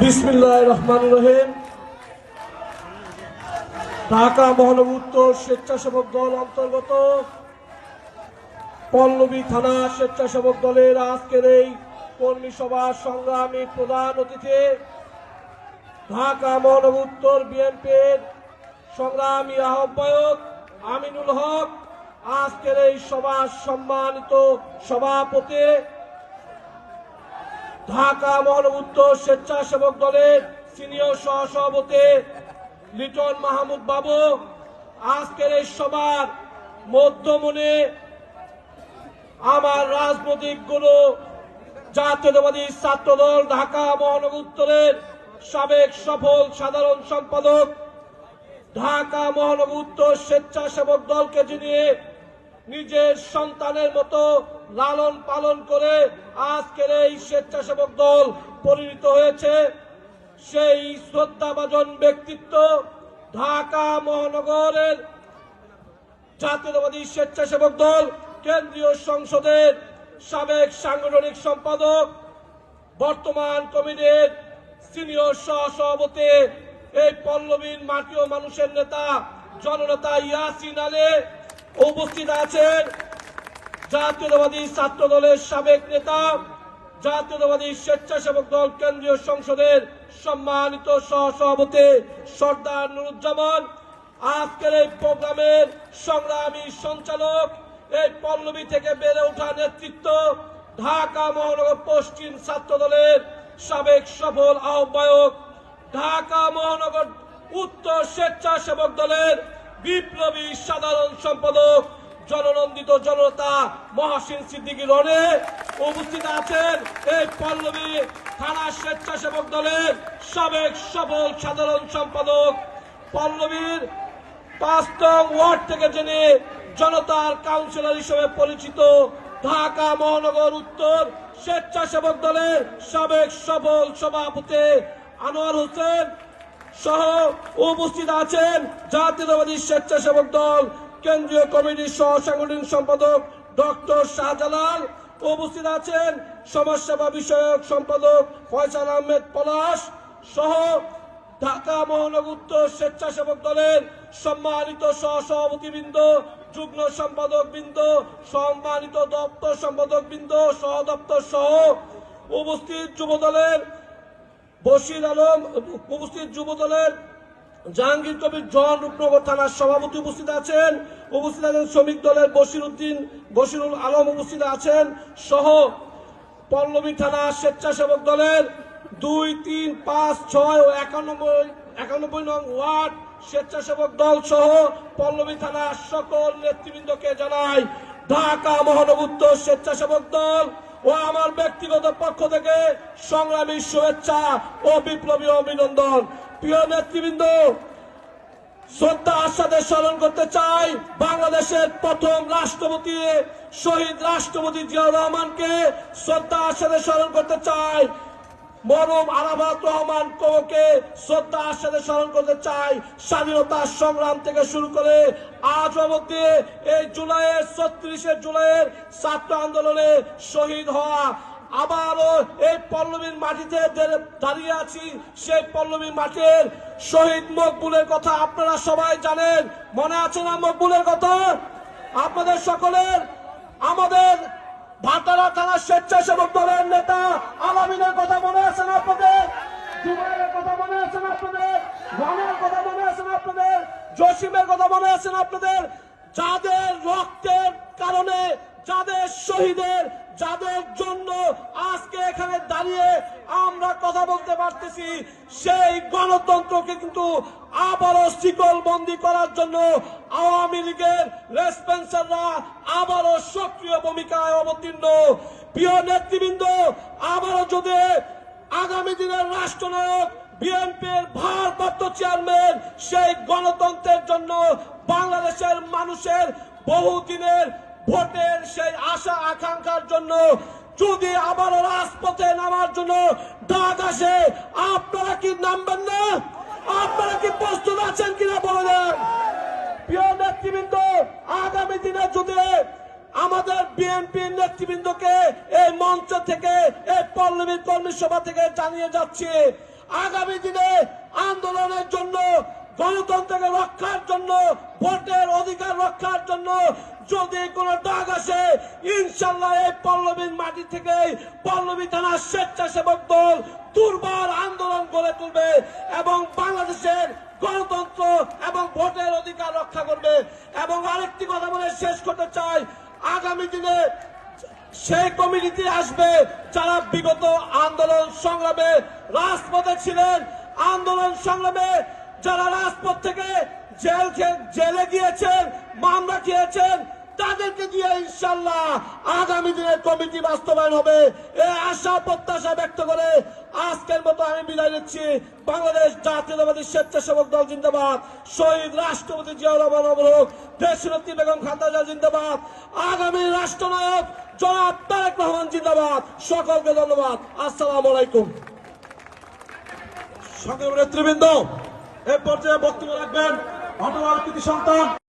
বিসমিল্লাহ রহমান রহিম। ঢাকা মহানগর উত্তর স্বেচ্ছাসেবক দল অন্তর্গত পল্লবী থানা স্বেচ্ছাসেবক দলের আজকের এই কর্মী সভার সংগ্রামী প্রধান অতিথি, ঢাকা মহানগর উত্তর বিএনপির সংগ্রামী আহ্বায়ক আমিনুল হক, আজকের এই সভার সম্মানিত সভাপতি ঢাকা মহানগর উত্তর স্বেচ্ছাসেবক দলের সিনিয়র সহসভাপতি লিটন মাহমুদ বাবু, আজকের এই সভার মধ্যমনে আমার রাজনৈতিক গুরু, জাতীয়তাবাদী ছাত্রদল ঢাকা মহানগর উত্তরের সাবেক সফল সাধারণ সম্পাদক, ঢাকা মহানগর উত্তর স্বেচ্ছাসেবক দলকে যিনি নিজের সন্তানের মতো লালন পালন করে আজকের এই স্বেচ্ছাসেবক দল পরিণত হয়েছে। সেই শ্রদ্ধাভাজন ব্যক্তিত্ব ঢাকা মহানগরের জাতীয়তাবাদী স্বেচ্ছাসেবক দল, কেন্দ্রীয় সংসদের সাবেক সাংগঠনিক সম্পাদক, বর্তমান কমিটির সিনিয়র সহসভাপতি, এই পল্লবীর ও মানুষের নেতা, জননেতা ইয়াসিন আলী। উপস্থিত আছেন জাতীয়তাবাদী ছাত্র দলের সাবেক নেতা, জাতীয়তাবাদী স্বেচ্ছাসেবক দল কেন্দ্রীয় সংসদের সম্মানিত সহসভাপতি সর্দার নুরুজ্জামান। আজকের এই প্রোগ্রামের সংগ্রামী সঞ্চালক এই পল্লবী থেকে বেড়ে ওঠা নেতৃত্ব ঢাকা মহানগর পশ্চিম ছাত্র দলের সাবেক সফল আহ্বায়ক, ঢাকা মহানগর উত্তর স্বেচ্ছাসেবক দলের বিপ্লবী সাধারণ সম্পাদক, জননন্দিত জনতা মহাসিন সিদ্দিকী রনে উপস্থিত আছেন এই পল্লবী থানা স্বেচ্ছাসেবক দলের সাবেক সফল সাধারণ সম্পাদক। পল্লবীর পাঁচ নং ওয়ার্ড থেকে যিনি জনতার কাউন্সিলর হিসেবে পরিচিত ঢাকা মহানগর উত্তর স্বেচ্ছাসেবক দলের সাবেক সফল সভাপতি আনোয়ার হোসেন সহ উপস্থিত আছেন জাতীয়তাবাদী স্বেচ্ছাসেবক দল, কেন্দ্রীয় কমিটির সহ সাংগঠনিক সম্পাদক ডক্টর শাহজালাল। উপস্থিত আছেন সমাজসেবা বিষয়ক সম্পাদক ফয়সাল আহমেদ পলাশ সহ ঢাকা মহানগর উত্তর স্বেচ্ছাসেবক দলের সম্মানিত সহ সহসভাপতিবৃন্দ, যুগ্ম সম্পাদক বৃন্দ সম্মানিত দপ্তর সম্পাদক বৃন্দ সহ দপ্তর সহ উপস্থিত যুব দলের বশির আলম উপস্থিত যুব দলের জাহাঙ্গীর কবির জন রূপনগর থানার সভাপতি উপস্থিত আছেন উপস্থিত আছেন শ্রমিক দলের বশির উদ্দিন, বশিরুল আলম উপস্থিত আছেন, সহ পল্লবী থানা স্বেচ্ছাসেবক দলের দুই, তিন, পাঁচ, ছয় ও একানব্বই একানব্বই নং ওয়ার্ড স্বেচ্ছাসেবক দল সহ পল্লবী থানার সকল নেতৃবৃন্দকে জানাই ঢাকা মহানগর স্বেচ্ছাসেবক দল। ও আমার ব্যক্তিগত পক্ষ থেকে সংগ্রামী শুভেচ্ছা ও বিপ্লবী অভিনন্দন। প্রিয় নেতৃবৃন্দ, শ্রদ্ধা আসাদের স্মরণ করতে চাই বাংলাদেশের প্রথম রাষ্ট্রপতি শহীদ রাষ্ট্রপতি জিয়াউর রহমানকে। শ্রদ্ধা আসাদের স্মরণ করতে চাই মরম আরাফাত রহমান কোকে শ্রদ্ধা আস্বাদের স্মরণ করতে চাই। স্বাধীনতার সংগ্রাম থেকে শুরু করে আজ অবধি এই জুলাইয়ের ছত্রিশে জুলাইয়ের ছাত্র আন্দোলনে শহীদ হওয়া, আবারও এই পল্লবীর মাটিতে দাঁড়িয়ে আছি, সেই পল্লবীর মাটির শহীদ মকবুলের কথা আপনারা সবাই জানেন। মনে আছে না মকবুলের কথা? আপনাদের সকলের, আমাদের ভাতারা থানার স্বেচ্ছাসেবক দলের নেতা, আলামিনের কথা মনে আছে না আপনাদের? জুবাইরের কথা মনে আছে না আপনাদের? রানের কথা মনে আছে না আপনাদের? জসিমের কথা মনে আছে না আপনাদের? যাদের রক্তের কারণে, যাদের শহীদের, যাদের আজকে এখানে দাঁড়িয়ে আমরা কথা বলতে পারতেছি, সেই গণতন্ত্রকে কিন্তু আবারও শিকল বন্দি করার জন্য আওয়ামী লীগের রেসপেন্সাররা আবারও সক্রিয় ভূমিকায় অবতীর্ণ। প্রিয় নেতৃবৃন্দ, আবারও যদি আগামী দিনের রাষ্ট্রনায়ক, বিএনপির ভারপ্রাপ্ত চেয়ারম্যান, সেই গণতন্ত্রের জন্য বাংলাদেশের মানুষের বহুদিনের ভোটের সেই আশা আকাঙ্ক্ষার জন্য যদি আবারও রাজপথে নামার জন্য ডাক আসে, আপনারা কি নামবেন না? আপনারা কি প্রস্তুত আছেন কিনা বলে দেন। প্রিয় নেতৃবৃন্দ, আগামী দিনে যদি আমাদের বিএনপি নেতৃবৃন্দকে এই মঞ্চ থেকে, এই পল্লবী কর্মী সভা থেকে জানিয়ে যাচ্ছি, আগামী দিনে আন্দোলনের জন্য, গণতন্ত্রকে রক্ষার জন্য, ভোটের অধিকার রক্ষার জন্য যদি কোনো ডাক আসে, ইনশাল্লাহ এই পল্লবীর মাটি থেকে পল্লবী থানার স্বেচ্ছাসেবক দল দুর্বার আন্দোলন গড়ে তুলবে এবং বাংলাদেশের গণতন্ত্র এবং ভোটের অধিকার রক্ষা করবে। এবং আরেকটি কথা বলে শেষ করতে চাই, আগামী দিনে সেই কমিটিতে আসবে যারা বিগত আন্দোলন সংগ্রামে রাজপথে ছিলেন। আন্দোলন সংগ্রামে যারা রাজপথ থেকে জেল জেলে গিয়েছেন, মামলা খেয়েছেন তাদেরকে দিয়ে ইনশাল্লাহ আগামী দিনে কমিটি বাস্তবায়ন হবে। এ আশা প্রত্যাশা ব্যক্ত করে আজকের মতো আমি বিদায় নিচ্ছি। বাংলাদেশ জাতীয়তাবাদী স্বেচ্ছাসেবক দল জিন্দাবাদ। শহীদ রাষ্ট্রপতি জিয়াউর রহমান বেগম খান্দাজা জিন্দাবাদ। আগামী রাষ্ট্রনায়ক জনাব তারেক রহমান জিন্দাবাদ। সকলকে ধন্যবাদ। আসসালাম আলাইকুম। সংগ্রামের নেতৃবৃন্দ, এ পর্যায়ে বক্তব্য রাখবেন অটোয়ার কৃতি সন্তান।